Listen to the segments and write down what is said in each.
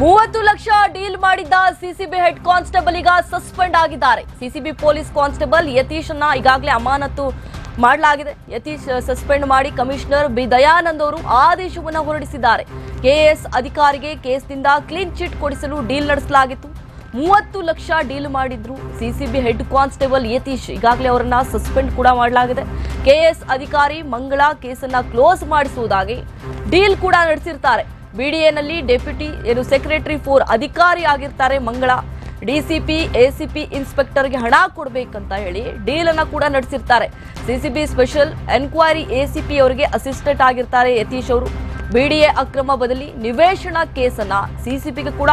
ಮೂವತ್ತು ಲಕ್ಷ ಡೀಲ್ ಮಾಡಿದ್ದ CCB head constable ಈಗ ಸಸ್ಪೆಂಡ್ ಆಗಿದ್ದಾರೆ. ಸಿಸಿಬಿ ಪೊಲೀಸ್ ಕಾನ್ಸ್ಟೇಬಲ್ ಯತೀಶ್ ಅನ್ನ ಈಗಾಗಲೇ ಅಮಾನತು ಮಾಡಲಾಗಿದೆ. ಯತೀಶ್ ಸಸ್ಪೆಂಡ್ ಮಾಡಿ ಕಮಿಷನರ್ ಬಿ ದಯಾನಂದ್ ಅವರು ಆದೇಶವನ್ನು ಹೊರಡಿಸಿದ್ದಾರೆ. ಕೆಎಸ್ ಅಧಿಕಾರಿಗೆ ಕೇಸ್ನಿಂದ ಕ್ಲೀನ್ ಚಿಟ್ ಕೊಡಿಸಲು ಡೀಲ್ ನಡೆಸಲಾಗಿತ್ತು. ಮೂವತ್ತು ಲಕ್ಷ ಡೀಲ್ ಮಾಡಿದ್ರು. ಸಿಸಿಬಿ ಹೆಡ್ ಕಾನ್ಸ್ಟೇಬಲ್ ಯತೀಶ್ ಈಗಾಗಲೇ ಅವರನ್ನ ಸಸ್ಪೆಂಡ್ ಕೂಡ ಮಾಡಲಾಗಿದೆ. ಕೆಎಸ್ ಅಧಿಕಾರಿ ಮಂಗಳ ಕೇಸನ್ನ ಕ್ಲೋಸ್ ಮಾಡಿಸುವುದಾಗಿ ಡೀಲ್ ಕೂಡ ನಡೆಸಿರ್ತಾರೆ. ಬಿಡಿಎನಲ್ಲಿ ಡೆಪ್ಯೂಟಿ, ಏನು ಸೆಕ್ರೆಟರಿ ಫೋರ್ ಅಧಿಕಾರಿ ಆಗಿರ್ತಾರೆ ಮಂಗಳ. ಡಿಸಿಪಿ, ಎಸಿಪಿ ಇನ್ಸ್ಪೆಕ್ಟರ್ಗೆ ಹಣ ಕೊಡಬೇಕಂತ ಹೇಳಿ ಡೀಲ್ ಅನ್ನ ಕೂಡ ನಡೆಸಿರ್ತಾರೆ. ಸಿಸಿಬಿ ಸ್ಪೆಷಲ್ ಎನ್ಕ್ವೈರಿ ಎಸಿಪಿ ಅವರಿಗೆ ಅಸಿಸ್ಟೆಂಟ್ ಆಗಿರ್ತಾರೆ ಯತೀಶ್ ಅವರು. ಬಿಡಿಎ ಅಕ್ರಮ ಬದಲಿ ನಿವೇಶನ ಕೇಸನ್ನ ಸಿಸಿಬಿಗೆ ಕೂಡ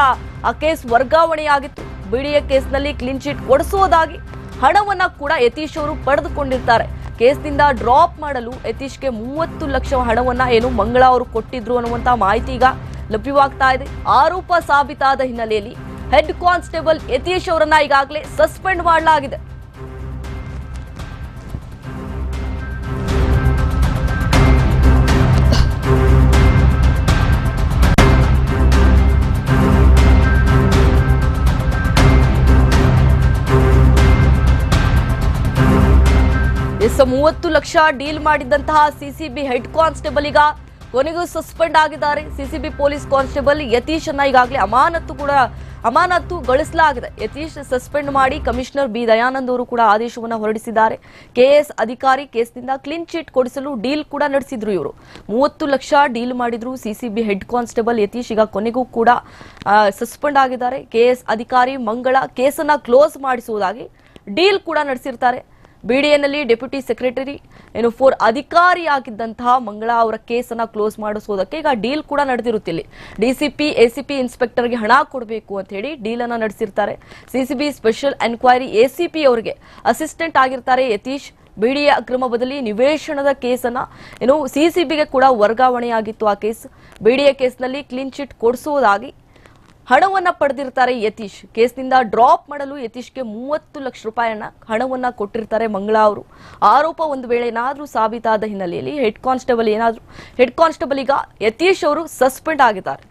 ಆ ಕೇಸ್ ವರ್ಗಾವಣೆಯಾಗಿತ್ತು. ಬಿಡಿಎ ಕೇಸ್ನಲ್ಲಿ ಕ್ಲೀನ್ ಚೀಟ್ ಕೊಡಿಸುವುದಾಗಿ ಹಣವನ್ನ ಕೂಡ ಯತೀಶ್ ಅವರು ಪಡೆದುಕೊಂಡಿರ್ತಾರೆ. ಕೇಸ್ನಿಂದ ಡ್ರಾಪ್ ಮಾಡಲು ಯತೀಶ್ಗೆ ಮೂವತ್ತು ಲಕ್ಷ ಹಣವನ್ನ ಏನು ಮಂಗಳ ಅವರು ಕೊಟ್ಟಿದ್ರು ಅನ್ನುವಂತಹ ಮಾಹಿತಿ ಈಗ ಲಭ್ಯವಾಗ್ತಾ ಇದೆ. ಆರೋಪ ಸಾಬೀತಾದ ಹಿನ್ನೆಲೆಯಲ್ಲಿ ಹೆಡ್ ಕಾನ್ಸ್ಟೇಬಲ್ ಯತೀಶ್ ಅವರನ್ನ ಈಗಾಗಲೇ ಸಸ್ಪೆಂಡ್ ಮಾಡಲಾಗಿದೆ. ಎಸ್ ಮೂವತ್ತು ಲಕ್ಷ ಡೀಲ್ ಮಾಡಿದ್ದಂತಹ ಸಿಸಿಬಿ ಹೆಡ್ ಕಾನ್ಸ್ಟೇಬಲ್ ಈಗ ಕೊನೆಗೂ ಸಸ್ಪೆಂಡ್ ಆಗಿದ್ದಾರೆ. ಸಿಸಿಬಿ ಪೊಲೀಸ್ ಕಾನ್ಸ್ಟೇಬಲ್ ಯತೀಶ್ ಅನ್ನ ಈಗಾಗಲೇ ಅಮಾನತ್ತು ಕೂಡ ಅಮಾನತುಗೊಳಿಸಲಾಗಿದೆ ಯತೀಶ್ ಸಸ್ಪೆಂಡ್ ಮಾಡಿ ಕಮಿಷನರ್ ಬಿ ದಯಾನಂದ್ ಅವರು ಕೂಡ ಆದೇಶವನ್ನು ಹೊರಡಿಸಿದ್ದಾರೆ. ಕೆಎಸ್ ಅಧಿಕಾರಿ ಕೇಸ್ನಿಂದ ಕ್ಲೀನ್ ಚಿಟ್ ಕೊಡಿಸಲು ಡೀಲ್ ಕೂಡ ನಡೆಸಿದ್ರು ಇವರು. ಮೂವತ್ತು ಲಕ್ಷ ಡೀಲ್ ಮಾಡಿದ್ರು ಸಿಸಿಬಿ ಹೆಡ್ ಕಾನ್ಸ್ಟೇಬಲ್ ಯತೀಶ್ ಈಗ ಕೊನೆಗೂ ಕೂಡ ಸಸ್ಪೆಂಡ್ ಆಗಿದ್ದಾರೆ. ಕೆಎಸ್ ಅಧಿಕಾರಿ ಮಂಗಳ ಕೇಸನ್ನ ಕ್ಲೋಸ್ ಮಾಡಿಸುವುದಾಗಿ ಡೀಲ್ ಕೂಡ ನಡೆಸಿರ್ತಾರೆ. ಬಿಡಿಎನಲ್ಲಿ ಡೆಪ್ಯೂಟಿ ಸೆಕ್ರೆಟರಿ ಏನು ಫೋರ್ ಅಧಿಕಾರಿಯಾಗಿದ್ದಂತಹ ಮಂಗಳ ಅವರ ಕೇಸನ್ನ ಕ್ಲೋಸ್ ಮಾಡಿಸೋದಕ್ಕೆ ಈಗ ಡೀಲ್ ಕೂಡ ನಡೆದಿರುತ್ತಿಲ್ಲಿ ಡಿಸಿಪಿ, ಎಸಿಪಿ ಇನ್ಸ್ಪೆಕ್ಟರ್ಗೆ ಹಣ ಕೊಡಬೇಕು ಅಂತ ಹೇಳಿ ಡೀಲ್ ಅನ್ನ ನಡೆಸಿರ್ತಾರೆ. ಸಿಸಿಬಿ ಸ್ಪೆಷಲ್ ಎನ್ಕ್ವೈರಿ ಎಸಿಪಿ ಅವರಿಗೆ ಅಸಿಸ್ಟೆಂಟ್ ಆಗಿರ್ತಾರೆ ಯತೀಶ್. ಬಿಡಿಎ ಅಕ್ರಮ ಬದಲಿ ನಿವೇಶನದ ಕೇಸನ್ನ ಏನು ಸಿಸಿಬಿಗೆ ಕೂಡ ವರ್ಗಾವಣೆಯಾಗಿತ್ತು ಆ ಕೇಸ್. ಬಿಡಿಎ ಕೇಸ್ನಲ್ಲಿ ಕ್ಲೀನ್ ಚಿಟ್ ಕೊಡಿಸುವುದಾಗಿ ಹಣವನ್ನ ಪಡೆದಿರ್ತಾರೆ ಯತೀಶ್. ಕೇಸ್ನಿಂದ ಡ್ರಾಪ್ ಮಾಡಲು ಯತೀಶ್ಗೆ ಮೂವತ್ತು ಲಕ್ಷ ರೂಪಾಯಿಯನ್ನ ಹಣವನ್ನ ಕೊಟ್ಟಿರ್ತಾರೆ ಮಂಗಳಾ ಅವರು. ಆರೋಪ ಒಂದು ವೇಳೆ ಏನಾದರೂ ಸಾಬೀತಾದ ಹಿನ್ನೆಲೆಯಲ್ಲಿ ಹೆಡ್ ಕಾನ್ಸ್ಟೇಬಲ್ ಏನಾದರೂ ಹೆಡ್ ಕಾನ್ಸ್ಟೇಬಲ್ ಈಗ ಯತೀಶ್ ಅವರು ಸಸ್ಪೆಂಡ್ ಆಗಿದ್ದಾರೆ.